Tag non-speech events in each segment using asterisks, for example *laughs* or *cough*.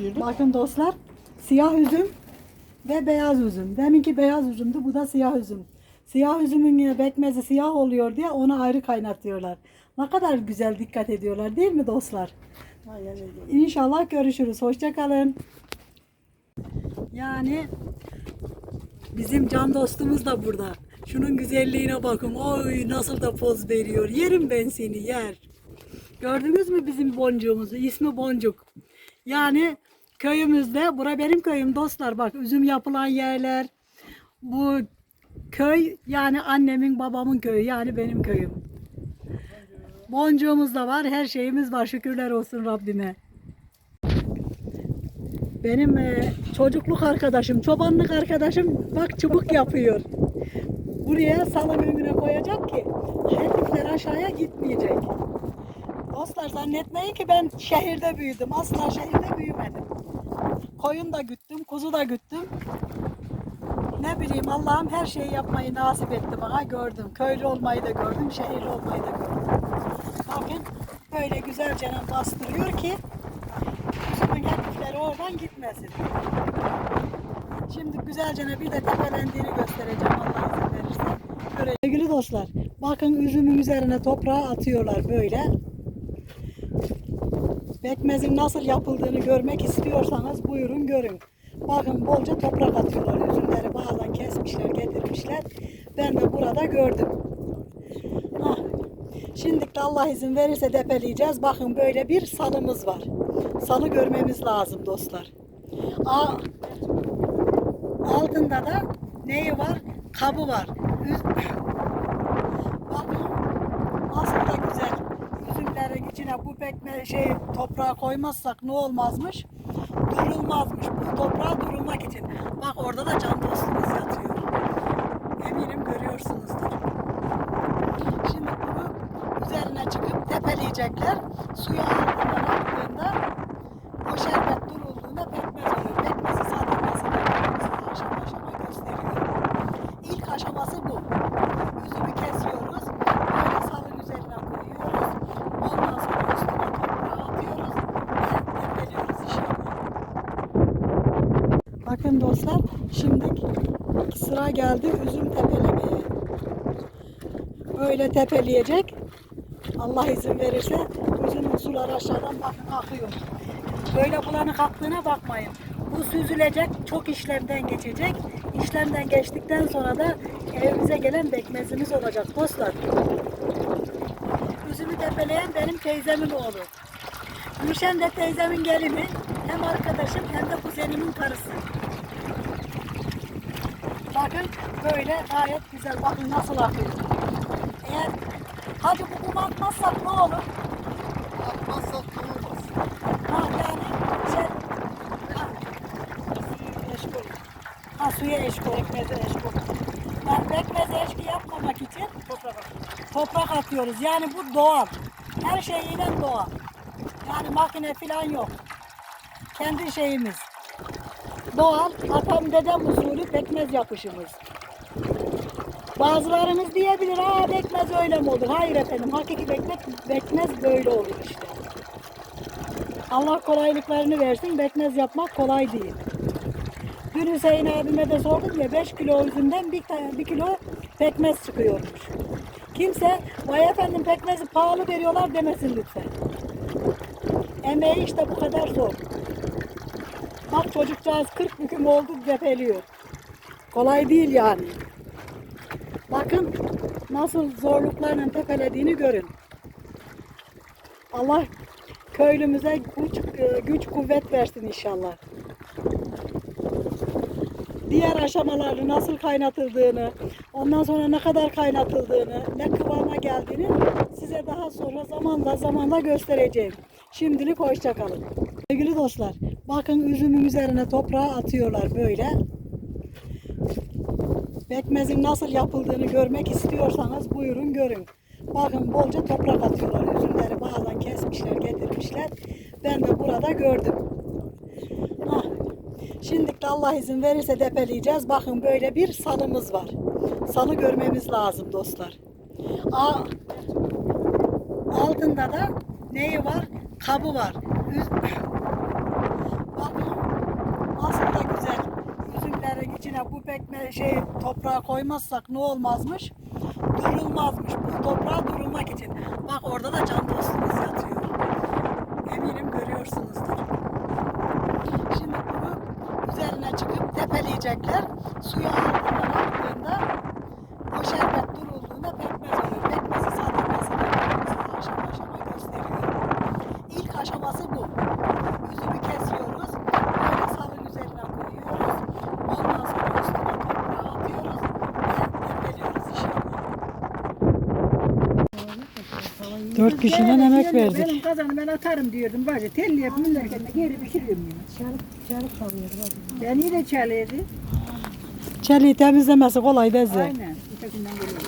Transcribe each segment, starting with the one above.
yiyorduk. Bakın dostlar siyah üzüm ve beyaz üzüm. Deminki beyaz üzümdü bu da siyah üzüm. Siyah üzümün bekmezi siyah oluyor diye onu ayrı kaynatıyorlar. Ne kadar güzel dikkat ediyorlar değil mi dostlar? Aynen öyle. İnşallah görüşürüz. Hoşçakalın. Yani bizim can dostumuz da burada. Şunun güzelliğine bakın. Oy nasıl da poz veriyor. Yerim ben seni yer. Gördünüz mü bizim boncuğumuzu? İsmi Boncuk. Yani köyümüzde, bura benim köyüm dostlar. Bak üzüm yapılan yerler. Bu köy yani annemin babamın köyü yani benim köyüm. Boncuğumuz da var, her şeyimiz var. Şükürler olsun Rabbime. Benim e, çocukluk arkadaşım, çobanlık arkadaşım bak çubuk yapıyor. Buraya salın önüne koyacak ki herifler aşağıya gitmeyecek. Dostlar zannetmeyin ki ben şehirde büyüdüm. Asla şehirde büyümedim. Koyun da güttüm, kuzu da güttüm. Ne bileyim Allah'ım her şeyi yapmayı nasip etti bana gördüm. Köylü olmayı da gördüm, şehirli olmayı da gördüm. Bakın böyle güzelce bastırıyor ki üzümün herifleri oradan gitmesin. Şimdi güzelce bir de tepelendiğini göstereceğim Allah izin verirse. Böyle. Sevgili dostlar, bakın üzümün üzerine toprağı atıyorlar böyle. Pekmezin nasıl yapıldığını görmek istiyorsanız buyurun görün. Bakın bolca toprak atıyorlar. Üzümleri bazen kesmişler, getirmişler. Ben de burada gördüm. Ah. Şimdi Allah izin verirse depeleyeceğiz. Bakın böyle bir salımız var. Salı görmemiz lazım dostlar. Aa, altında da neyi var? Kabı var. Üz- Bakın nasıl da güzel. Üzümlerin içine bu pekme şey toprağı koymazsak ne olmazmış? Durulmazmış. Bu toprağa durulmak için. Bak orada da can dostumuz yatıyor. Eminim görüyorsunuzdur. Şimdi bunu üzerine çıkıp tepeleyecekler. Suya altından attığında o şerbet durulduğunda pekmez oluyor. Pekmezi zaten yaptığımızı aşama aşama gösteriyor. İlk aşaması bu. Üzümü kesiyoruz. Böyle salın üzerine koyuyoruz. Ondan sonra üstüne toprağı atıyoruz. Ve tepeliyoruz inşallah. Bakın dostlar şimdi sıra geldi üzüm tepelemeye. Böyle tepeleyecek. Allah izin verirse üzümün suları aşağıdan bakın akıyor. Böyle bulanık aktığına bakmayın. Bu süzülecek, çok işlemden geçecek. İşlemden geçtikten sonra da evimize gelen bekmezimiz olacak dostlar. Üzümü tepeleyen benim teyzemin oğlu. Gülşen de teyzemin gelini. Hem arkadaşım hem de kuzenimin karısı. Bakın böyle gayet güzel. Bakın nasıl akıyor. Eğer hadi bu kum atmazsak ne olur? Atmazsak kalmaz. Ha yani şey... Ha, eşkol. Ha suya eşkol, ekmeze eşkol. Yani bekmeze eşki yapmamak için toprak atıyoruz. Toprak atıyoruz. Yani bu doğal. Her şeyiyle doğal. Yani makine falan yok. Kendi şeyimiz. Doğal, atam dedem usulü pekmez yapışımız. Bazılarınız diyebilir, aa bekmez öyle mi olur? Hayır efendim, hakiki bekmez, bekmez böyle olur işte. Allah kolaylıklarını versin, bekmez yapmak kolay değil. Dün Hüseyin abime de sordum ya, 5 kilo üzümden 1, bir kilo pekmez çıkıyormuş. Kimse, vay efendim pekmezi pahalı veriyorlar demesin lütfen. Emeği işte bu kadar zor. Bak çocukcağız 40 büküm oldu depeliyor. Kolay değil yani. Bakın nasıl zorluklarla tepelediğini görün. Allah köylümüze güç, e, güç kuvvet versin inşallah. Diğer aşamaları nasıl kaynatıldığını, ondan sonra ne kadar kaynatıldığını, ne kıvama geldiğini size daha sonra zamanla zamanla göstereceğim. Şimdilik hoşça kalın. Sevgili dostlar, bakın üzümün üzerine toprağı atıyorlar böyle. Pekmezin nasıl yapıldığını görmek istiyorsanız buyurun görün. Bakın bolca toprak atıyorlar. Üzümleri bazen kesmişler, getirmişler. Ben de burada gördüm. Ah. Şimdi Allah izin verirse depeleyeceğiz. Bakın böyle bir salımız var. Salı görmemiz lazım dostlar. Aa, altında da neyi var? Kabı var Bakın pekme şey toprağa koymazsak ne olmazmış? Durulmazmış. Bu toprağa durulmak için. Bak orada da can dostumuz yatıyor. Eminim görüyorsunuzdur. Şimdi bunu üzerine çıkıp tepeleyecekler. Suya aldığında 40 kişiden emek verdik. Benim kazanı ben atarım diyordum bacı. Telleyip müllerken de geri pişiriyorum yani. Çalıp, çalıp çalıyordu. Ben iyi de çalıyordu. Çeliği temizlemesi kolay beze. Aynen. Ötekinden geliyorum.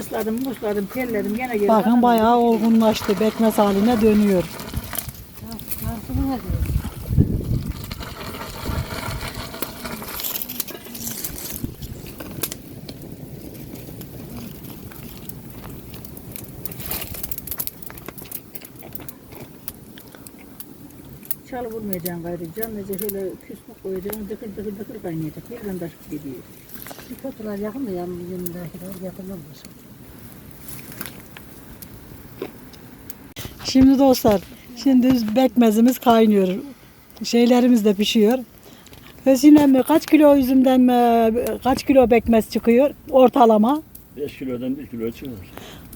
Isladım, musladım, telledim. Gene geri. Bakın bayağı olgunlaştı. Bekmez haline dönüyor. Vurmayacaksın gayrı. Canlıca şöyle küslük koyacaksın. Dıkır dıkır dıkır kaynayacak. Birden taşıp gidiyor. Bir fotoğraf yakın da yanım yanındakiler yakınlanmış. Şimdi dostlar, şimdi bekmezimiz kaynıyor. Şeylerimiz de pişiyor. Hüsnü mi kaç kilo üzümden mi, kaç kilo bekmez çıkıyor ortalama? 5 kilodan 1 kilo çıkar.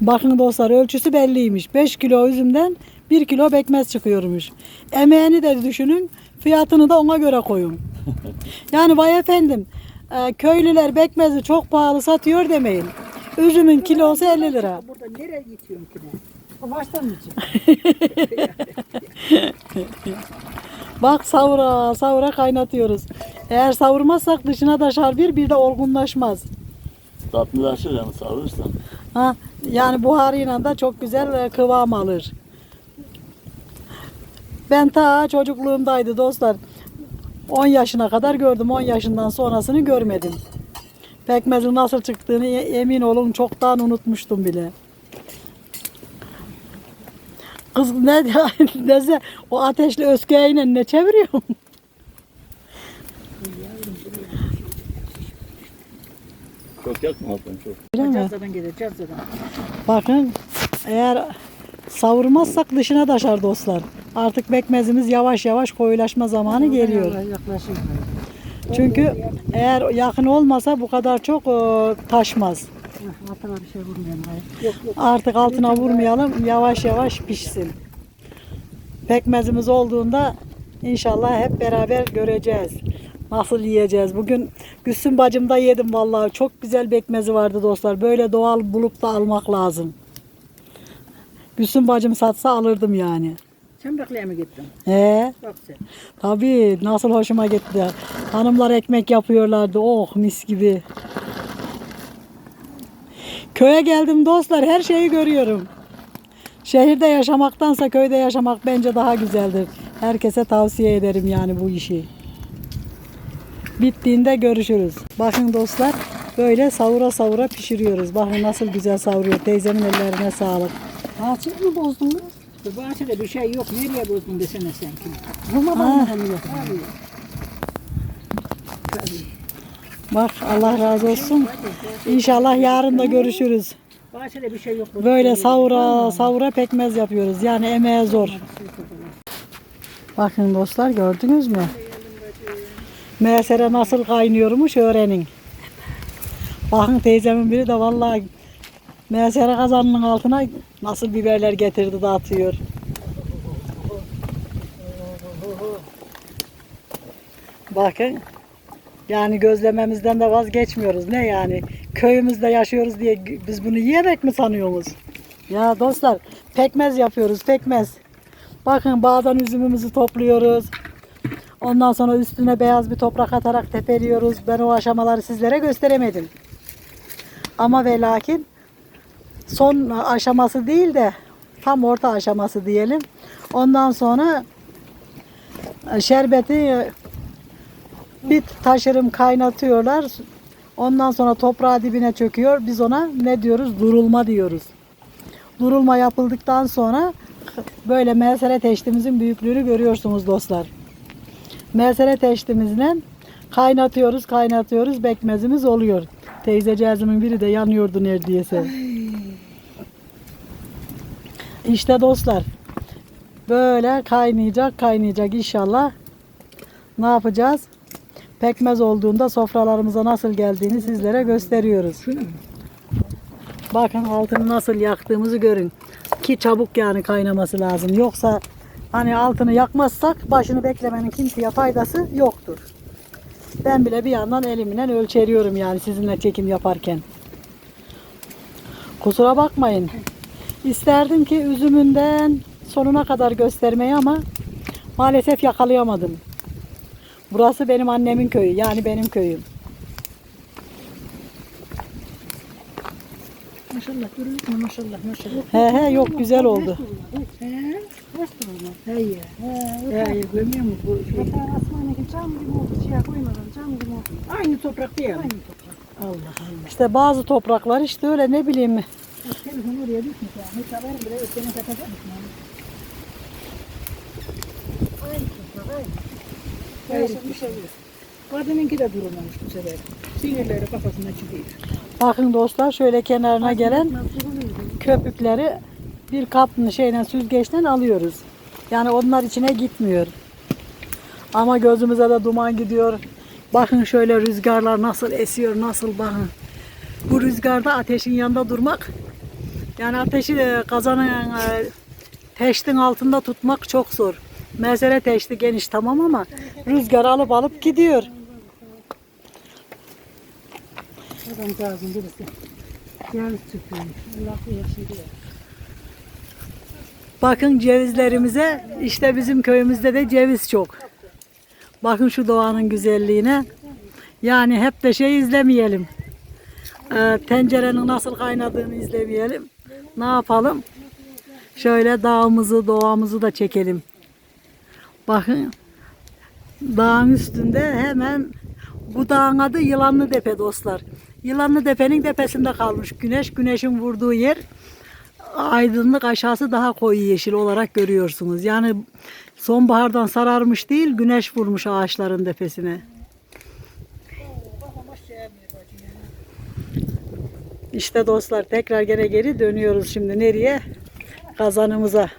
Bakın dostlar ölçüsü belliymiş. 5 kilo üzümden 1 kilo bekmez çıkıyormuş. Emeğini de düşünün, fiyatını da ona göre koyun. *laughs* Yani vay efendim, e, köylüler bekmezi çok pahalı satıyor demeyin. Üzümün kilosu 50 lira. Burada nereye gidiyorsun ki? O baştan mı için? *laughs* Bak savura savura kaynatıyoruz. Eğer savurmazsak dışına taşar bir bir de olgunlaşmaz. Tatlılaşır yani savurursan. Ha, yani buharıyla da çok güzel kıvam alır. Ben ta çocukluğumdaydı dostlar. 10 yaşına kadar gördüm. 10 yaşından sonrasını görmedim. Pekmezin nasıl çıktığını emin olun çoktan unutmuştum bile. Kız ne *laughs* neze o ateşli öskeğiyle ne çeviriyorsun? Çok yakma alttan çok. Öyle mi? Cazzadan gelir, cazzadan. Bakın eğer savurmazsak dışına taşar dostlar. Artık bekmezimiz yavaş yavaş koyulaşma zamanı geliyor. Yaklaşık. Çünkü eğer yakın olmasa bu kadar çok e, taşmaz. Altına bir şey. Yok yok. Artık altına vurmayalım yavaş yavaş pişsin. Pekmezimiz olduğunda inşallah hep beraber göreceğiz. Nasıl yiyeceğiz? Bugün Gülsüm bacımda yedim vallahi. Çok güzel bekmezi vardı dostlar. Böyle doğal bulup da almak lazım. Gülsüm bacım satsa alırdım yani. Çembekliğe mi gittin? He, Bak sen. tabii nasıl hoşuma gitti. Hanımlar ekmek yapıyorlardı. Oh mis gibi. Köye geldim dostlar. Her şeyi görüyorum. Şehirde yaşamaktansa köyde yaşamak bence daha güzeldir. Herkese tavsiye ederim yani bu işi. Bittiğinde görüşürüz. Bakın dostlar böyle savura savura pişiriyoruz. Bakın nasıl güzel savuruyor. Teyzemin ellerine sağlık. Ağaçlık mı bozdun? Bu bahçede bir şey yok. Nereye bozdun desene sen ki. Mı oluyor? Bak Allah razı olsun. İnşallah yarın da görüşürüz. Bahçede bir şey yok. Böyle savura savura pekmez yapıyoruz. Yani emeğe zor. Bakın dostlar gördünüz mü? Mesere nasıl kaynıyormuş öğrenin. Bakın teyzemin biri de vallahi mesere kazanının altına nasıl biberler getirdi dağıtıyor. Bakın yani gözlememizden de vazgeçmiyoruz. Ne yani? Köyümüzde yaşıyoruz diye biz bunu yiyerek mi sanıyoruz? Ya dostlar pekmez yapıyoruz pekmez. Bakın bağdan üzümümüzü topluyoruz. Ondan sonra üstüne beyaz bir toprak atarak tepeliyoruz. Ben o aşamaları sizlere gösteremedim. Ama ve lakin son aşaması değil de tam orta aşaması diyelim. Ondan sonra e, şerbeti e, bir taşırım kaynatıyorlar. Ondan sonra toprağı dibine çöküyor. Biz ona ne diyoruz? Durulma diyoruz. Durulma yapıldıktan sonra böyle mesere teştimizin büyüklüğünü görüyorsunuz dostlar. Mesere teştimizle Kaynatıyoruz, kaynatıyoruz. Bekmezimiz oluyor. Teyzeciğizimin biri de yanıyordu neredeyse. İşte dostlar. Böyle kaynayacak, kaynayacak inşallah. Ne yapacağız? Pekmez olduğunda sofralarımıza nasıl geldiğini sizlere gösteriyoruz. Bakın altını nasıl yaktığımızı görün. Ki çabuk yani kaynaması lazım. Yoksa hani altını yakmazsak başını beklemenin kimseye faydası yoktur. Ben bile bir yandan elimle ölçeriyorum yani sizinle çekim yaparken. Kusura bakmayın. İsterdim ki üzümünden sonuna kadar göstermeyi ama maalesef yakalayamadım. Burası benim annemin köyü yani benim köyüm. Maşallah musun? Maşallah maşallah. He he yok güzel oldu. He? Hayır. Hayır görmüyor musun bu? Mesela asmanaki cam gibi oldu. Çiğe koymadan cam gibi oldu. Aynı toprak değil mi? Aynı toprak. Allah Allah. İşte bazı topraklar işte öyle ne bileyim Bak, Telefon oraya düşmüş ya. Hiç haberim bile yok. Seni kapatacakmış mı? Aynı toprak aynı. Hayır bir şey yok. Kadınınki de durulmamış bu sefer. Sinirleri kafasına çıkıyor. Bakın dostlar şöyle kenarına gelen köpükleri bir kaplı şeyle süzgeçten alıyoruz. Yani onlar içine gitmiyor. Ama gözümüze de duman gidiyor. Bakın şöyle rüzgarlar nasıl esiyor, nasıl bakın. Bu rüzgarda ateşin yanında durmak, yani ateşi e, kazanın e, teştin altında tutmak çok zor. Mesele teşti geniş tamam ama rüzgar alıp alıp gidiyor. Adamcağızın birisi. Yalnız çıkıyormuş. Allah yaşıyor. Bakın cevizlerimize işte bizim köyümüzde de ceviz çok. Bakın şu doğanın güzelliğine. Yani hep de şey izlemeyelim. Ee, tencerenin nasıl kaynadığını izlemeyelim. Ne yapalım? Şöyle dağımızı, doğamızı da çekelim. Bakın dağın üstünde hemen bu dağın adı Yılanlı Tepe dostlar. Yılanlı Tepe'nin tepesinde kalmış güneş. Güneşin vurduğu yer aydınlık aşağısı daha koyu yeşil olarak görüyorsunuz. Yani sonbahardan sararmış değil güneş vurmuş ağaçların tepesine. İşte dostlar tekrar gene geri dönüyoruz şimdi nereye? Kazanımıza.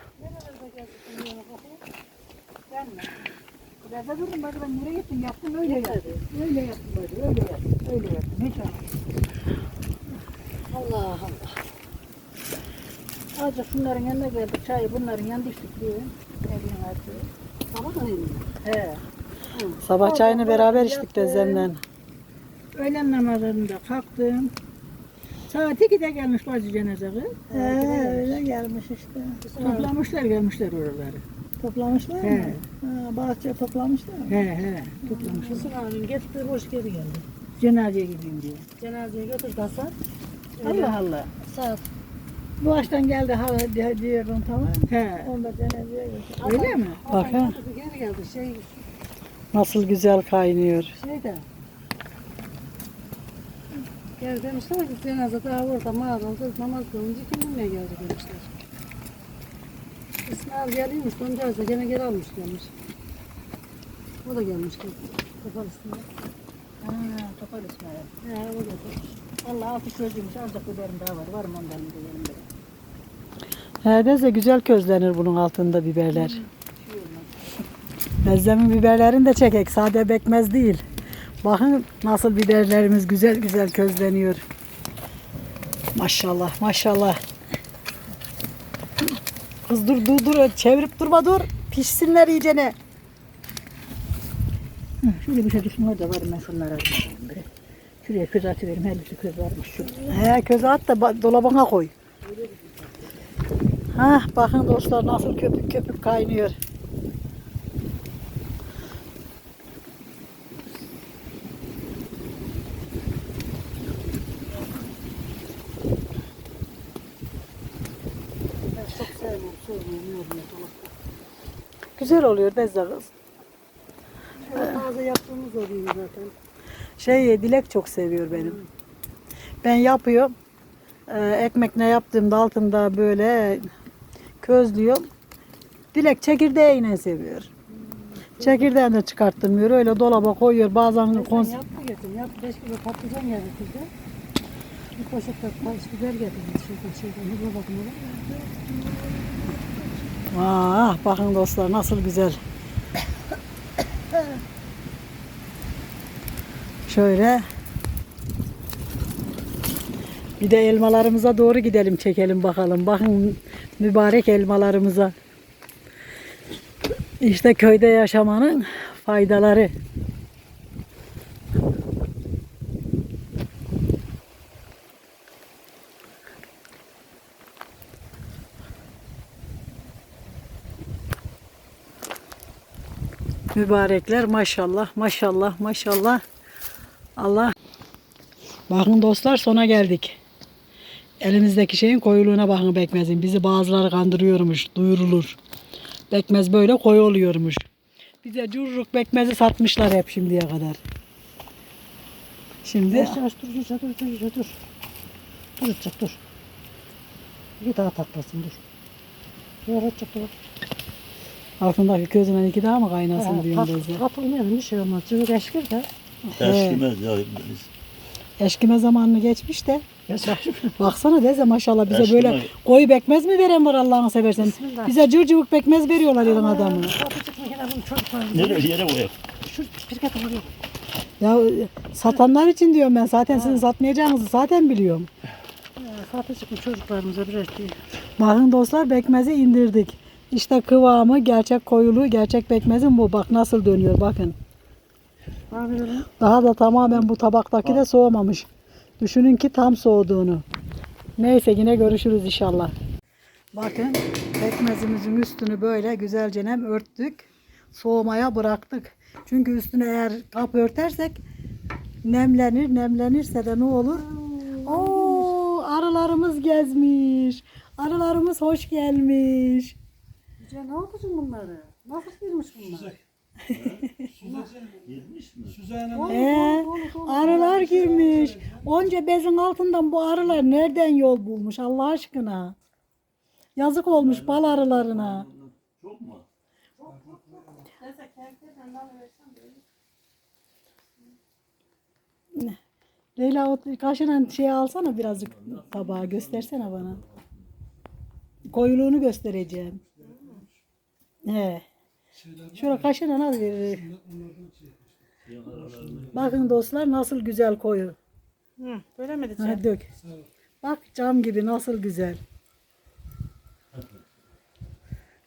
Biraz da durdum bak ben nereye gittim yaptım öyle yaptım. Öyle yaptım bacı öyle yaptım. Öyle yaptım. Hiç Allah Allah. Azıcık şunların yanına geldik çayı bunların yanında içtik diye. Evin artığı. Sabah neydi? He. Sabah çayını beraber içtik Dezzem'le. Öğlen namazlarında kalktım. Saat 2'de gelmiş bacı cenaze kız. He, öyle gelmiş işte. Toplamışlar gelmişler oraları. Toplamışlar He. mı? Ha, bahçeye toplamışlar mı? He he toplamışlar. Kızın abim getirdi boş geri geldi. Cenazeye gideyim diye. Cenazeye götürdü Hasan. Allah Allah. Saat. Bu açtan geldi hala di- diyorum tamam. He. Onda cenazeye götürdü. Öyle mi? Bak ha. Geri geldi şey Nasıl güzel kaynıyor. şeyde. Gel demişler ki cenaze daha orada mağaran kız namaz kılınca kim bilmeye geldi demişler. İsmail Doncağız da gene geri almış gelmiş. O da gelmiş. Kafal üstünde. Ha, topal İsmail. He, o da. Allah altı çocuğumuş azıcık biberim daha var. Var mı ondan bir yerimde? Neredeyse güzel közlenir bunun altında biberler. Bezlemin biberlerini de çekek. Sade bekmez değil. Bakın nasıl biberlerimiz güzel güzel közleniyor. Maşallah maşallah. Kız dur dur dur çevirip durma dur. Pişsinler iyicene. Hı, şöyle bir şey düşün orada var ben şunlara. Şuraya köz atıverim. Her birisi köz varmış. Şurada. He köze at da dolabına koy. Hah bakın dostlar nasıl köpük köpük kaynıyor. Güzel oluyor Dezde kız. Taze yaptığımız oluyor zaten. Şey Dilek çok seviyor benim. Ben yapıyorum. Ee, ekmek ne yaptığımda altında böyle közlüyorum. Dilek çekirdeğiyle seviyor. Çekirdeğini de çıkarttırmıyor. Öyle dolaba koyuyor. Bazen Sen kons yaptı getir. Yaptı 5 kilo patlıcan kızda. Bir poşet de biber getirdi. Şeyden şeyden. Hızla bakın. Ah bakın dostlar nasıl güzel. Şöyle. Bir de elmalarımıza doğru gidelim çekelim bakalım. Bakın mübarek elmalarımıza. İşte köyde yaşamanın faydaları. Mübarekler maşallah maşallah maşallah. Allah. Bakın dostlar sona geldik. Elimizdeki şeyin koyuluğuna bakın pekmezin. Bizi bazıları kandırıyormuş, duyurulur. Pekmez böyle koyu oluyormuş. Bize curruk pekmezi satmışlar hep şimdiye kadar. Şimdi Yavaş yavaş dur dur dur dur dur dur. Dur uçacak dur. Bir daha taklasın dur. Dur uçacak dur. Altındaki közünden iki daha mı kaynasın diyorum Deze. Kapılmayalım bir şey olmaz. Çünkü eşkir de. Eskimez ya. Biz Eşkime zamanını geçmiş de. Baksana Deze maşallah bize Eşkime- böyle koyu pekmez mi veren var Allah'ını seversen. Bismillah. Bize cırcıvık pekmez veriyorlar yılın adamı. Kapıcık makine bunu çocuk var. Nereye yere koyak? Şu pirket alıyor. Ya satanlar için diyorum ben. Zaten sizin satmayacağınızı zaten biliyorum. Kapıcık mı çocuklarımıza birer şey. Bakın dostlar pekmezi indirdik. İşte kıvamı, gerçek koyuluğu, gerçek pekmezin bu. Bak nasıl dönüyor bakın. Daha da tamamen bu tabaktaki de soğumamış. Düşünün ki tam soğuduğunu. Neyse yine görüşürüz inşallah. Bakın pekmezimizin üstünü böyle güzelce nem örttük. Soğumaya bıraktık. Çünkü üstüne eğer kap örtersek nemlenir. Nemlenirse de ne olur? Oo, arılarımız gezmiş. Arılarımız hoş gelmiş. Ya ne yapacaksın bunları? Nasıl girmiş bunlar? Ee, arılar girmiş. Onca bezin altından bu arılar nereden yol bulmuş Allah aşkına? Yazık olmuş bal arılarına. Çok mu? Leyla o kaşınan şey alsana birazcık tabağa göstersene bana. Koyuluğunu göstereceğim. He. Şuraya kaşınan al verir. Bakın dostlar nasıl güzel koyu. Hı, böyle mi Ha, dök. Bak cam gibi nasıl güzel.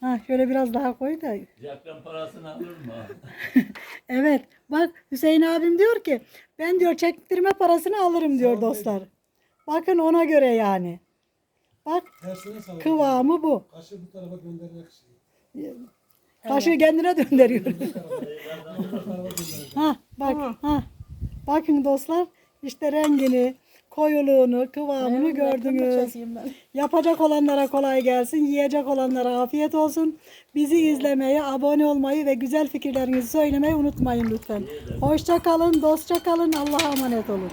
Ha şöyle biraz daha koy da. Reklam parasını alır mı? *laughs* Evet. Bak Hüseyin abim diyor ki ben diyor çektirme parasını alırım diyor dostlar. Bakın ona göre yani. Bak Tersine kıvamı bu. Kaşı bu tarafa göndermek için. Kaşığı kendine döndürüyor. ha bak ha. Bakın dostlar işte rengini, koyuluğunu, kıvamını gördünüz. Yapacak olanlara kolay gelsin, yiyecek olanlara afiyet olsun. Bizi izlemeyi, abone olmayı ve güzel fikirlerinizi söylemeyi unutmayın lütfen. Hoşça kalın, dostça kalın, Allah'a emanet olun.